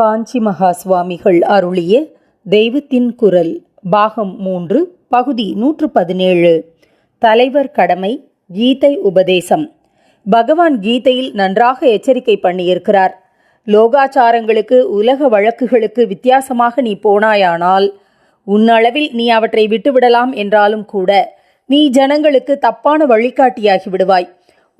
காஞ்சி மகா சுவாமிகள் அருளிய தெய்வத்தின் குரல் பாகம் மூன்று பகுதி நூற்று பதினேழு. தலைவர் கடமை கீதை உபதேசம். பகவான் கீதையில் நன்றாக எச்சரிக்கை பண்ணியிருக்கிறார். லோகாச்சாரங்களுக்கு உலக வழக்குகளுக்கு வித்தியாசமாக நீ போனாயானால் உன்னளவில் நீ அவற்றை விட்டுவிடலாம் என்றாலும் கூட நீ ஜனங்களுக்கு தப்பான வழிகாட்டியாகி விடுவாய்.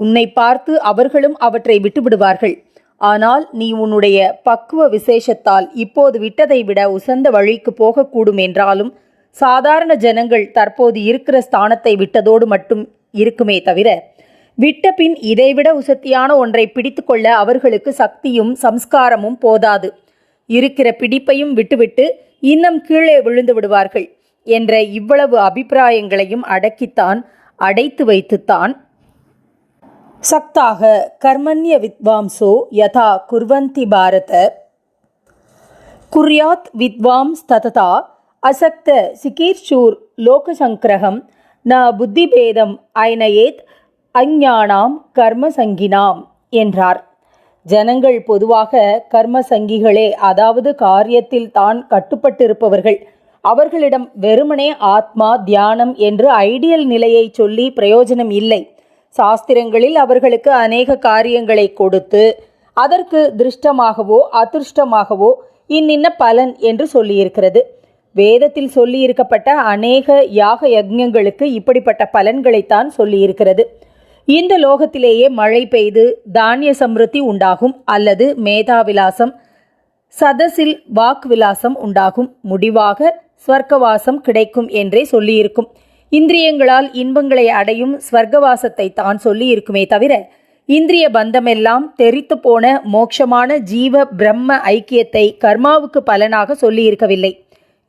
உன்னை பார்த்து அவர்களும் அவற்றை விட்டுவிடுவார்கள். ஆனால் நீ உன்னுடைய பக்குவ விசேஷத்தால் இப்போது விட்டதை விட உசந்த வழிக்கு போகக்கூடும் என்றாலும் சாதாரண ஜனங்கள் தற்போது இருக்கிற ஸ்தானத்தை விட்டதோடு மட்டும் இருக்குமே தவிர விட்ட பின் இதைவிட உசத்தியான ஒன்றை பிடித்துக்கொள்ள அவர்களுக்கு சக்தியும் சம்ஸ்காரமும் போதாது. இருக்கிற பிடிப்பையும் விட்டுவிட்டு இன்னும் கீழே விழுந்து விடுவார்கள் என்ற இவ்வளவு அபிப்பிராயங்களையும் அடக்கித்தான் அடைத்து வைத்துத்தான் சக்தாக கர்மண்ய வித்வாம்சோ யதா குர்வந்தி பாரத. குர்யாத் வித்வாம்ஸ் தததா அசக்த சிகீர்ஷூர் லோகசங்கிரகம் ந புத்திபேதம் ஐனயேத் அஞ்ஞானாம் கர்மசங்கினாம் என்றார். ஜனங்கள் பொதுவாக கர்மசங்கிகளே அதாவது காரியத்தில் தான் கட்டுப்பட்டிருப்பவர்கள். அவர்களிடம் வெறுமனே ஆத்மா தியானம் என்று ஐடியல் நிலையை சொல்லி பிரயோஜனம் இல்லை. சாஸ்திரங்களில் அவர்களுக்கு அநேக காரியங்களை கொடுத்து அதற்கு திருஷ்டமாகவோ அதிருஷ்டமாகவோ இன்னின்ன பலன் என்று சொல்லியிருக்கிறது. வேதத்தில் சொல்லியிருக்கப்பட்ட அநேக யாக யஜ்யங்களுக்கு இப்படிப்பட்ட பலன்களைத்தான் சொல்லியிருக்கிறது. இந்த லோகத்திலேயே மழை பெய்து தானிய சம்ருத்தி உண்டாகும் அல்லது மேதாவிலாசம் சதசில் வாக் விலாசம் உண்டாகும். முடிவாக ஸ்வர்க்கவாசம் கிடைக்கும் என்றே சொல்லியிருக்கும். இந்திரியங்களால் இன்பங்களை அடையும் ஸ்வர்க்கவாசத்தை தான் சொல்லியிருக்குமே தவிர இந்திரிய பந்தமெல்லாம் தெரித்து போன மோட்சமான ஜீவ பிரம்ம ஐக்கியத்தை கர்மாவுக்கு பலனாக சொல்லியிருக்கவில்லை.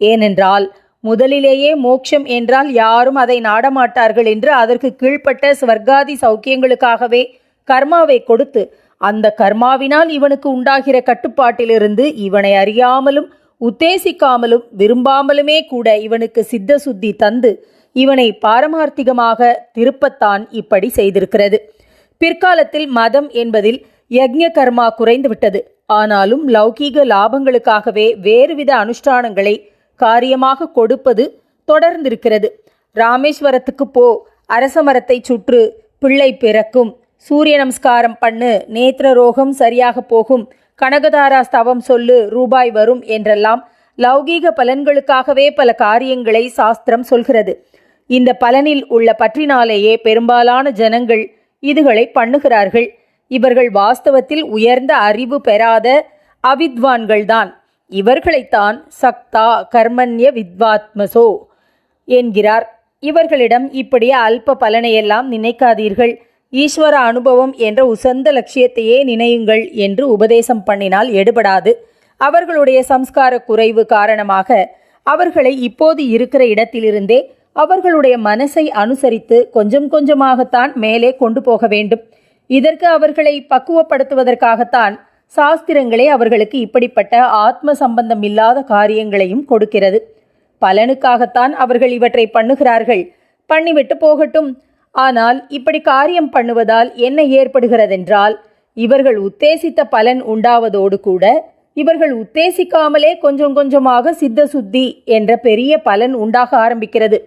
ஏனென்றால் முதலிலேயே மோட்சம் என்றால் யாரும் அதை நாடமாட்டார்கள் என்று அதற்கு கீழ்ப்பட்ட ஸ்வர்காதி சௌக்கியங்களுக்காகவே கர்மாவை கொடுத்து அந்த கர்மாவினால் இவனுக்கு உண்டாகிற கட்டுப்பாட்டிலிருந்து இவனை அறியாமலும் உத்தேசிக்காமலும் விரும்பாமலுமே கூட இவனுக்கு சித்த சுத்தி தந்து இவனை பாரமார்த்திகமாக திருப்பத்தான் இப்படி செய்திருக்கிறது. பிற்காலத்தில் மதம் என்பதில் யக்ஞ கர்மா குறைந்துவிட்டது. ஆனாலும் லௌகீக லாபங்களுக்காகவே வேறுவித அனுஷ்டானங்களை காரியமாக கொடுப்பது தொடர்ந்திருக்கிறது. ராமேஸ்வரத்துக்கு போ அரச மரத்தை சுற்று பிள்ளை பிறக்கும் சூரிய நமஸ்காரம் பண்ணு நேத்திர ரோகம் சரியாக போகும் கனகதாரா ஸ்தவம் சொல்லு ரூபாய் வரும் என்றெல்லாம் லௌகீக பலன்களுக்காகவே பல காரியங்களை சாஸ்திரம் சொல்கிறது. இந்த பலனில் உள்ள பற்றினாலேயே பெரும்பாலான ஜனங்கள் இதுகளை பண்ணுகிறார்கள். இவர்கள் வாஸ்தவத்தில் உயர்ந்த அறிவு பெறாத அவித்வான்கள்தான். இவர்களைத்தான் சக்தா கர்மண்ய வித்வாத்மசோ என்கிறார். இவர்களிடம் இப்படியே அல்ப பலனையெல்லாம் நினைக்காதீர்கள். ஈஸ்வர அனுபவம் என்ற உசந்த லட்சியத்தையே நினையுங்கள் என்று உபதேசம் பண்ணினால் எடுபடாது. அவர்களுடைய சம்ஸ்கார குறைவு காரணமாக அவர்களை இப்போது இருக்கிற இடத்திலிருந்தே அவர்களுடைய மனசை அனுசரித்து கொஞ்சம் கொஞ்சமாகத்தான் மேலே கொண்டு போக வேண்டும். இதற்கு அவர்களை பக்குவப்படுத்துவதற்காகத்தான் சாஸ்திரங்களே அவர்களுக்கு இப்படிப்பட்ட ஆத்ம சம்பந்தம் இல்லாத காரியங்களையும் கொடுக்கிறது. பலனுக்காகத்தான் அவர்கள் இவற்றை பண்ணுகிறார்கள். பண்ணிவிட்டு போகட்டும். ஆனால் இப்படி காரியம் பண்ணுவதால் என்ன ஏற்படுகிறதென்றால் இவர்கள் உத்தேசித்த பலன் உண்டாவதோடு கூட இவர்கள் உத்தேசிக்காமலே கொஞ்சம் கொஞ்சமாக சித்த சுத்தி என்ற பெரிய பலன் உண்டாக ஆரம்பிக்கிறது.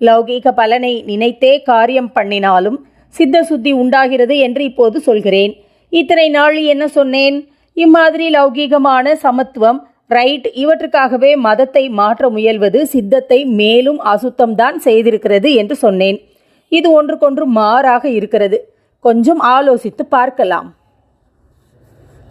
லௌகீக பலனை நினைத்தே காரியம் பண்ணினாலும் சித்த சுத்தி உண்டாகிறது என்று இப்போது சொல்கிறேன். இத்தனை நாள் என்ன சொன்னேன்? இம்மாதிரி லௌகீகமான சமத்துவம் ரைட் இவற்றுக்காகவே மதத்தை மாற்ற முயல்வது சித்தத்தை மேலும் அசுத்தம்தான் செய்திருக்கிறது என்று சொன்னேன். இது ஒன்றுக்கொன்று மாறாக இருக்கிறது. கொஞ்சம் ஆலோசித்து பார்க்கலாம்.